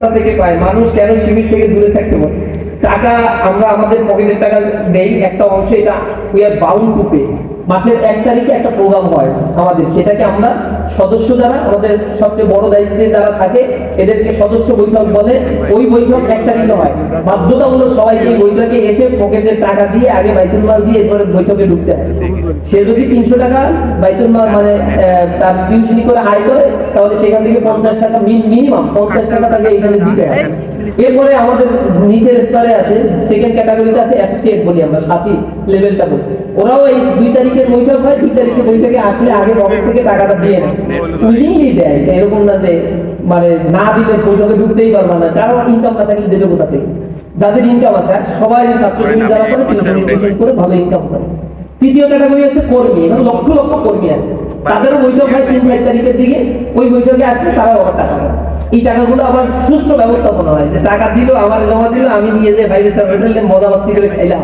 থেকে পায়। মানুষ কেন শিবির থেকে দূরে থাকতে পারে টাকা আমরা আমাদের পকেটের টাকা দেই একটা অংশ, এটা উই আর বাউন্ড টু মাসের এক তারিখে একটা প্রোগ্রাম হয় আমাদের, সেটাকে আমরা সদস্য যারা, আমাদের সবচেয়ে বড় দায়িত্বে যারা থাকে, এদেরকে সদস্য বৈঠক বলে ওই বৈঠক এক তারিখে হয়। বাধ্যতামূলক এই বৈঠকে এসে পকেটের টাকা দিয়ে আগে বাইতুল মাল দিয়ে এরপরে বৈঠকে ঢুকতে হয়। সে যদি তিনশো টাকা বাইতুল মাল মানে তার টিউশনি করে আয় করে, তাহলে সেখান থেকে পঞ্চাশ টাকা মিনিমাম পঞ্চাশ টাকা তাকে এখানে দিতে হয়। এরপরে আমাদের নিচের স্তরে আছে সেকেন্ড ক্যাটাগরিতে আছে অ্যাসোসিয়েট বলি আমরা, সাথী লেভেলটা বলি। ওরাও এই দুই তারিখের বৈঠক হয় দুই তারিখে বৈঠকে আসলে আগে পকেট থেকে টাকাটা দিয়ে নেয়। উইলিংলি দেয় এরকম না যে মানে না দিলে বৈঠকে ঢুকতেই পারবে না। কারও ইনকাম না থাকলে দেবে কোথা থেকে যাদের ইনকাম আছে আর সবাই ছাত্র যারা করে টিউশন টিউশন করে ভালো ইনকাম করে তৃতীয় ক্যাটাগরি হচ্ছে কর্মী এবং লক্ষ লক্ষ কর্মী আছে। তাদেরও বৈঠক হয় তিন, চার তারিখের দিকে। ওই বৈঠকে আসলে তারা আবার টাকা। এই টাকাগুলো আবার সুষ্ঠু ব্যবস্থাপনা হয়। যে টাকা দিল, আমার জমা দিল, আমি নিয়ে যে বাইরে চার হোটেলে মজা মাস্তি করে খাইলাম।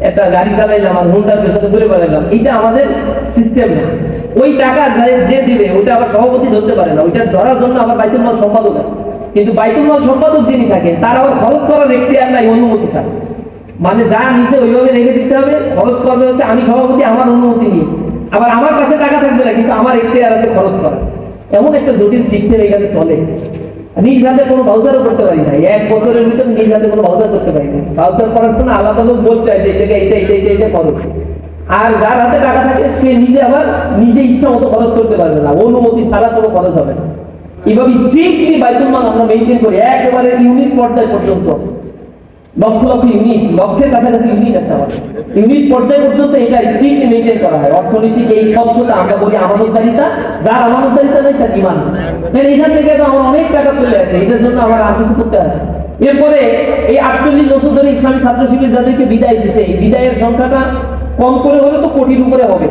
একটা গাড়ি চালাইলাম, আর হুন্ডার পেছনে ঘুরে বেড়াইলাম এইটা আমাদের সিস্টেম না। ওই টাকা যে- যে দিবে ওটা আবার সভাপতি ধরতে পারে না। ওইটা ধরার জন্য আবার বাইতুল মাল সম্পাদক আছে। কিন্তু বাইতুল মাল সম্পাদক যিনি থাকেন, তার আবার খরচ করার একটি আর নাই, অনুমতি ছাড়া। মানে যা নিচে ওইভাবে রেখে দিতে হবে, খরচ করবে হচ্ছে আমি সভাপতি, আমার অনুমতি নিয়ে। আবার আমার কাছে টাকা থাকবে না, কিন্তু আমার এখতিয়ার আছে, খরচ করা এমন একটা জটিল সিস্টেম এখানে চলে। নিজ হাতে কোনো ভাউচারও করতে পারি না। এক বছরের ভিতর নিজ হাতে কোনো ভাউচার করতে পারি না। ভাউচার করার জন্য আলাদা লোক বলতে হয় যে এই জায়গায় এইটা এইটা এইটা এইটা করো। আর যার হাতে টাকা থাকে, সে নিজে আবার নিজে ইচ্ছা মতো খরচ করতে পারবে না। অনুমতি ছাড়া কোনো খরচ হবে না। এভাবে স্ট্রিক্টলি বাইতুল মাল আমরা মেনটেন করি। একেবারে ইউনিট পর্যায় পর্যন্ত। লক্ষ লক্ষ ইউনিট লক্ষের কাছাকাছি ইউনিট আছে আমাদের। ইউনিট পর্যায় পর্যন্ত এটা স্ট্রিক্টলি মেনটেন করা হয়। এই স্বচ্ছতা, আমরা বলি যার আমানতকারিতা নেই, তার ইমান মানে এখান থেকে তো আমার অনেক টাকা চলে আসে এটার জন্য আমার আর কিছু করতে হয় এরপরে এই আটচল্লিশ বছর ধরে ইসলামী ছাত্র শিবির যাদেরকে বিদায় দিছে, এই বিদায়ের সংখ্যাটা কম করে হলে তো কোটির উপরে হবে।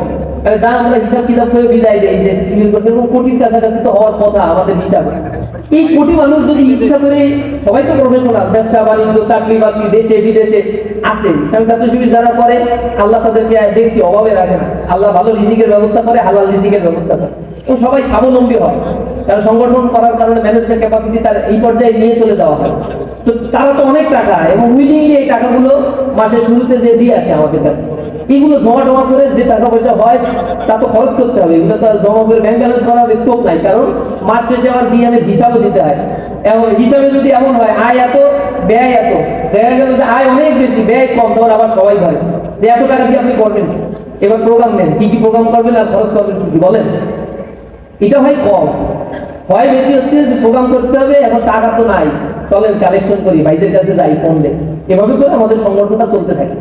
যা আমরা হিসাব কিতাব করে বিদায় দেয় যে করছে এবং কোটির কাছাকাছি তো হওয়ার কথা আমাদের হিসাব। এই কোটি মানুষ যদি ইচ্ছা করে, সবাই তো প্রফেশনাল ব্যবসা, বাণিজ্য, চাকরি বাকরি, দেশে, বিদেশে ছাত্র শিবির যারা করে, আল্লাহ তাদেরকে দেখছি অভাবে রাখে না। আল্লাহ ভালো রিজিকের ব্যবস্থা করে, হালাল রিজিকের ব্যবস্থা করে। তো সবাই স্বাবলম্বী হয়। কারণ সংগঠন করার কারণে ম্যানেজমেন্ট ক্যাপাসিটি তার এই পর্যায়ে নিয়ে চলে যাওয়া হয়। তো তারা তো অনেক টাকা এবং উইলিংলি এই টাকাগুলো মাসের শুরুতে যে দিয়ে আসে আমাদের কাছে। এগুলো জমা টমা করে যে টাকা পয়সা হয়, তা তো খরচ করতে হবে। এগুলো তো জমা করে ব্যাংক ব্যালেন্স করার স্কোপ নাই। কারণ মাস শেষে আবার বিয়ানের হিসাবও দিতে হয়। এবং হিসাবে যদি এমন হয়, আয় এত, ব্যয় এত। দেখা গেল যে আয় অনেক বেশি, ব্যয় কম, তখন আবার সবাই ধরে যে এত টাকা দিয়ে আপনি করবেন। এবার প্রোগ্রাম নেন। কি কি প্রোগ্রাম করবেন আর খরচ করবেন বলেন? এটা হয় কম। হয় বেশি হচ্ছে যে প্রোগ্রাম করতে হবে, এখন টাকা তো নাই। চলেন কালেকশন করি, ভাইদের কাছে যাই ফোন দেয় এভাবে করে আমাদের সংগঠনটা চলতে থাকে।